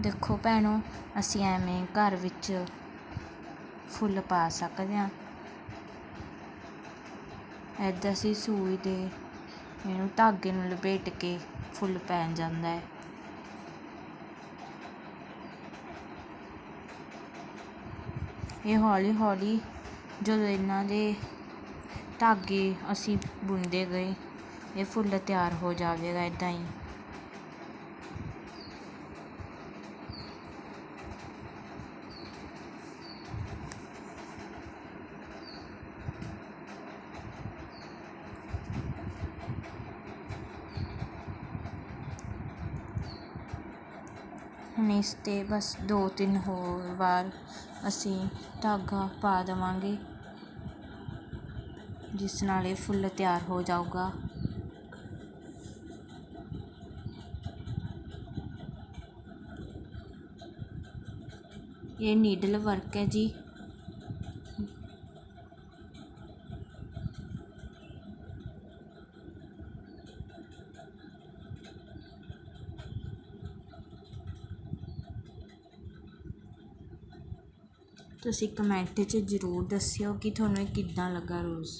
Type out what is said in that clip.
ਦੇਖੋ ਭੈਣੋ, ਅਸੀਂ ਐਵੇਂ ਘਰ ਵਿੱਚ ਫੁੱਲ ਪਾ ਸਕਦੇ ਹਾਂ। ਇੱਦਾਂ ਅਸੀਂ ਸੂਈ ਦੇ ਇਹਨੂੰ ਧਾਗੇ ਨੂੰ ਲਪੇਟ ਕੇ ਫੁੱਲ ਪੈ ਜਾਂਦਾ ਹੈ। ਇਹ ਹੌਲੀ ਹੌਲੀ ਜਦੋਂ ਇਹਨਾਂ ਦੇ ਧਾਗੇ ਅਸੀਂ ਬੁਣਦੇ ਗਏ, ਇਹ ਫੁੱਲ ਤਿਆਰ ਹੋ ਜਾਵੇਗਾ ਇੱਦਾਂ ਹੀ। ਹੁਣ ਇਸ 'ਤੇ ਬਸ ਦੋ ਤਿੰਨ ਹੋਰ ਵਾਰ ਅਸੀਂ ਧਾਗਾ ਪਾ ਦੇਵਾਂਗੇ, ਜਿਸ ਨਾਲ ਇਹ ਫੁੱਲ ਤਿਆਰ ਹੋ ਜਾਊਗਾ। ਇਹ ਨੀਡਲ ਵਰਕ ਹੈ ਜੀ। ਤੁਸੀਂ ਕਮੈਂਟ 'ਚ ਜ਼ਰੂਰ ਦੱਸਿਓ ਕਿ ਤੁਹਾਨੂੰ ਇਹ ਕਿੱਦਾਂ ਲੱਗਾ ਰੋਜ਼।